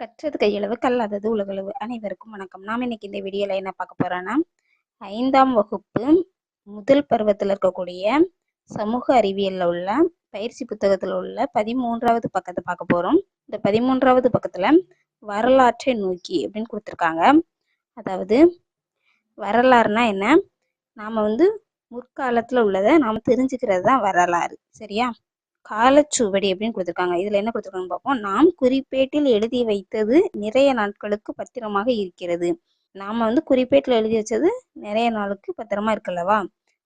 கற்றது கையளவு கல்லாதது உலகளவு அனைவருக்கும் வணக்கம். நாம் இன்னைக்கு இந்த வீடியோல என்ன பார்க்க போறோம்னா ஐந்தாம் வகுப்பு முதல் பருவத்தில் இருக்கக்கூடிய சமூக அறிவியல்ல உள்ள பயிற்சி புத்தகத்தில் உள்ள பதிமூன்றாவது பக்கத்தை பார்க்க போறோம். இந்த பதிமூன்றாவது பக்கத்துல வரலாற்றை நோக்கி அப்படின்னு கொடுத்துருக்காங்க. அதாவது வரலாறுனா என்ன? நாம வந்து முற்காலத்துல உள்ளதை நாம தெரிஞ்சுக்கிறது தான் வரலாறு. சரியா? காலச்சுவடி அப்படின்னு கொடுத்துருக்காங்க. இதுல என்ன கொடுத்துருக்காங்க பார்ப்போம். நாம் குறிப்பேட்டில் எழுதி வைத்தது நிறைய நாட்களுக்கு பத்திரமாக இருக்கிறது. நாம வந்து குறிப்பேட்டில் எழுதி வச்சது நிறைய நாளுக்கு பத்திரமா இருக்குல்லவா?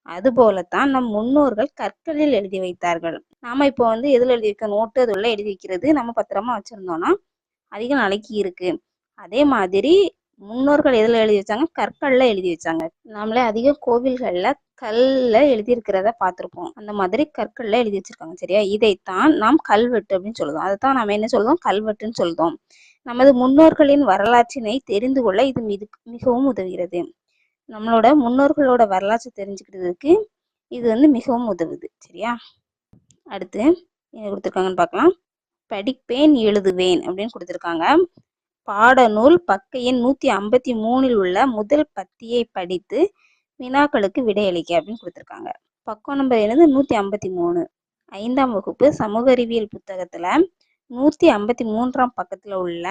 அது போலத்தான் நம் முன்னோர்கள் கற்களில் எழுதி வைத்தார்கள். நாம இப்போ வந்து எதுல எழுதி வைக்க நோட்டு அது எழுதி வைக்கிறது நம்ம பத்திரமா வச்சிருந்தோம்னா அதிக நாளைக்கு இருக்கு. அதே மாதிரி முன்னோர்கள் எதுல எழுதி வச்சாங்க? கற்கள்ல எழுதி வச்சாங்க. நம்மளே அதிக கோவில்கள்ல கல்ல எழுதியிருக்கிறத பார்த்துருப்போம். அந்த மாதிரி கற்கள்ல எழுதி வச்சிருக்காங்க சரியா? இதைத்தான் நாம் கல்வெட்டு அப்படின்னு சொல்லுவோம் அதைத்தான் நம்ம என்ன சொல்லுவோம் கல்வெட்டுன்னு சொல்லுவோம் நமது முன்னோர்களின் வரலாற்றினை தெரிந்து கொள்ள இது மிது மிகவும் உதவுகிறது. நம்மளோட முன்னோர்களோட வரலாற்றை தெரிஞ்சுக்கிறதுக்கு இது வந்து மிகவும் உதவுது சரியா? அடுத்து என்ன கொடுத்துருக்காங்கன்னு பார்க்கலாம். படிப்பேன் எழுதுவேன் அப்படின்னு கொடுத்துருக்காங்க. பாடநூல் பக்க நூற்றி ஐம்பத்தி மூணில் உள்ள முதல் பத்தியை படித்து வினாக்களுக்கு விடையளிக்க அப்படின்னு கொடுத்துருக்காங்க. பக்கம் நம்பர் என்னது நூற்றி ஐம்பத்தி மூணு. ஐந்தாம் வகுப்பு சமூக அறிவியல் புத்தகத்தில் நூற்றி ஐம்பத்தி மூன்றாம் பக்கத்தில் உள்ள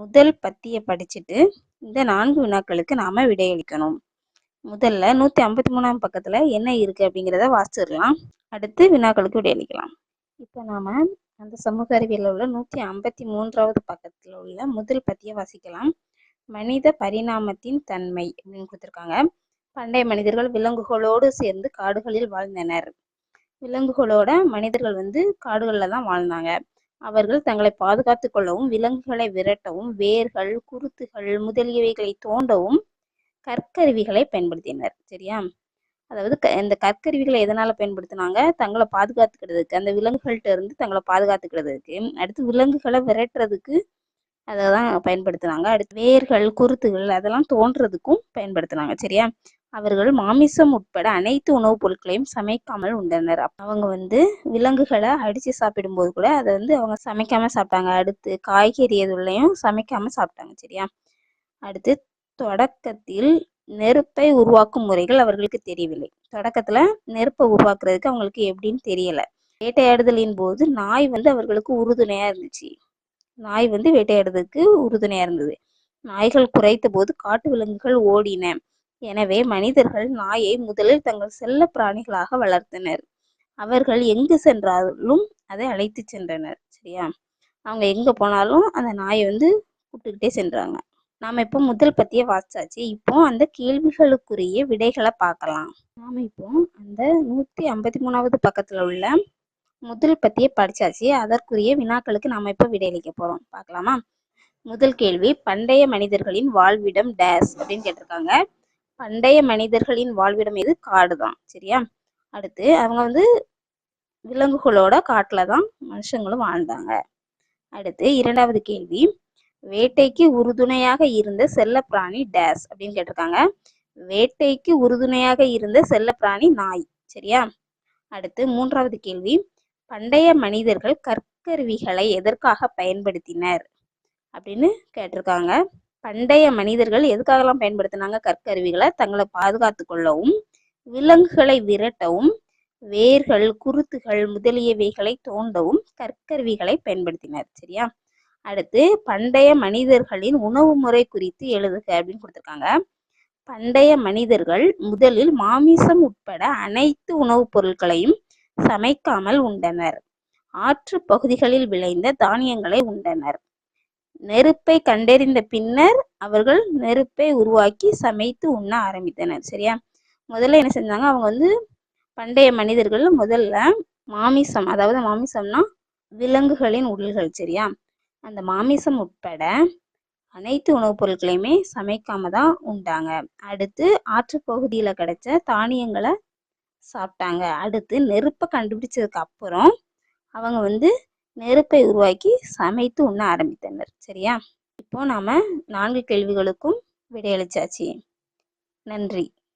முதல் பத்தியை படிச்சுட்டு இந்த நான்கு வினாக்களுக்கு நாம் விடையளிக்கணும். முதல்ல நூற்றி ஐம்பத்தி மூணாம் பக்கத்தில் என்ன இருக்குது அப்படிங்கிறத வாசிச்சிடலாம். அடுத்து வினாக்களுக்கு விடையளிக்கலாம். இப்போ நாம் அந்த சமூக அறிவியலில் உள்ள நூற்றி ஐம்பத்தி மூன்றாவது பக்கத்தில் உள்ள முதல் பத்தியை வாசிக்கலாம். மனித பரிணாமத்தின் தன்மை அப்படின்னு கொடுத்துருக்காங்க. பண்டைய மனிதர்கள் விலங்குகளோடு சேர்ந்து காடுகளில் வாழ்ந்தனர். விலங்குகளோட மனிதர்கள் வந்து காடுகளில் தான் வாழ்ந்தாங்க. அவர்கள் தங்களை பாதுகாத்து கொள்ளவும் விலங்குகளை விரட்டவும் வேர்கள் குருத்துகள் முதலியவைகளை தோண்டவும் கற்கருவிகளை பயன்படுத்தினர். சரியா? அதாவது க இந்த கற்கருவிகளை எதனால பயன்படுத்தினாங்க? தங்களை பாதுகாத்துக்கிறதுக்கு அந்த விலங்குகள்கிட்ட இருந்து தங்களை பாதுகாத்துக்கிறதுக்கு. அடுத்து விலங்குகளை விரட்டுறதுக்கு அதை தான் பயன்படுத்தினாங்க. அடுத்து வேர்கள் குருத்துகள் அதெல்லாம் தோன்றதுக்கும் பயன்படுத்தினாங்க. சரியா? அவர்கள் மாமிசம் உட்பட அனைத்து உணவுப் பொருட்களையும் சமைக்காமல் உண்டனர். அவங்க வந்து விலங்குகளை அடித்து சாப்பிடும்போது கூட அதை வந்து அவங்க சமைக்காம சாப்பிட்டாங்க. அடுத்து காய்கறி எதுலையும் சமைக்காம சாப்பிட்டாங்க சரியா? அடுத்து தொடக்கத்தில் நெருப்பை உருவாக்கும் முறைகள் அவர்களுக்கு தெரியவில்லை. தொடக்கத்துல நெருப்பை உருவாக்குறதுக்கு அவங்களுக்கு எப்படின்னு தெரியல. வேட்டையாடுதலின் போது நாய் வந்து அவர்களுக்கு உறுதுணையா இருந்துச்சு. நாய் வந்து வேட்டையாடுறதுக்கு உறுதுணையா இருந்தது. நாய்கள் குறைத்த போது காட்டு விலங்குகள் ஓடின. எனவே மனிதர்கள் நாயை முதலில் தங்கள் செல்ல பிராணிகளாக வளர்த்தனர். அவர்கள் எங்கு சென்றாலும் அதை அழைத்து சென்றனர். சரியா? அவங்க எங்க போனாலும் அந்த நாயை வந்து கூப்பிட்டுக்கிட்டே சென்றாங்க. நாம இப்போ முதல் பத்திய வாசிச்சாச்சு இப்போ அந்த கேள்விகளுக்குரிய விடைகளை பார்க்கலாம். நாம இப்போ அந்த நூத்தி ஐம்பத்தி மூணாவது பக்கத்துல உள்ள முதல் பத்தியை படிச்சாச்சு. அதற்குரிய வினாக்களுக்கு நாம இப்போ விடையளிக்க போறோம். பார்க்கலாமா? முதல் கேள்வி பண்டைய மனிதர்களின் வாழ்விடம் டேஸ் அப்படின்னு கேட்டிருக்காங்க. பண்டைய மனிதர்களின் வாழ்விடம் எது காடு தான் சரியா? அடுத்து அவங்க வந்து விலங்குகளோட காட்டில் தான் மனுஷங்களும் வாழ்ந்தாங்க. அடுத்து இரண்டாவது கேள்வி வேட்டைக்கு உறுதுணையாக இருந்த செல்லப்பிராணி டேஸ் அப்படின்னு கேட்டிருக்காங்க. வேட்டைக்கு உறுதுணையாக இருந்த செல்லப்பிராணி நாய் சரியா? அடுத்து மூன்றாவது கேள்வி பண்டைய மனிதர்கள் கற்கருவிகளை எதற்காக பயன்படுத்தினர் அப்படின்னு கேட்டிருக்காங்க. பண்டைய மனிதர்கள் எதுக்காகலாம் பயன்படுத்தினாங்க? கற்கருவிகளை தங்களை பாதுகாத்து கொள்ளவும் விலங்குகளை விரட்டவும் வேர்கள் குருத்துகள் முதலியவைகளை தோண்டவும் கற்கருவிகளை பயன்படுத்தினர் சரியா? அடுத்து பண்டைய மனிதர்களின் உணவு முறை குறித்து எழுதுக அப்படின்னு கொடுத்துருக்காங்க. பண்டைய மனிதர்கள் முதலில் மாமிசம் உட்பட அனைத்து உணவுப் பொருட்களையும் சமைக்காமல் உண்டனர். ஆற்று பகுதிகளில் விளைந்த தானியங்களை உண்டனர். நெருப்பை கண்டறிந்த பின்னர் அவர்கள் நெருப்பை உருவாக்கி சமைத்து உண்ண ஆரம்பித்தனர். சரியா? முதல்ல என்ன செஞ்சாங்க? அவங்க வந்து பண்டைய மனிதர்கள் முதல்ல மாமிசம் அதாவது மாமிசம்னா விலங்குகளின் உடல்கள் சரியா? அந்த மாமிசம் உட்பட அனைத்து உணவுப் பொருட்களையுமே சமைக்காம தான் உண்டாங்க. அடுத்து ஆற்றுப்பகுதியில் கிடைச்ச தானியங்களை சாப்பிட்டாங்க. அடுத்து நெருப்பை கண்டுபிடிச்சதுக்கு அப்புறம் அவங்க வந்து நெருப்பை உருவாக்கி சமைத்து உண்ண ஆரம்பித்தனர். சரியா? இப்போ நாம நான்கு கேள்விகளுக்கும் விடையளிச்சாச்சு. நன்றி.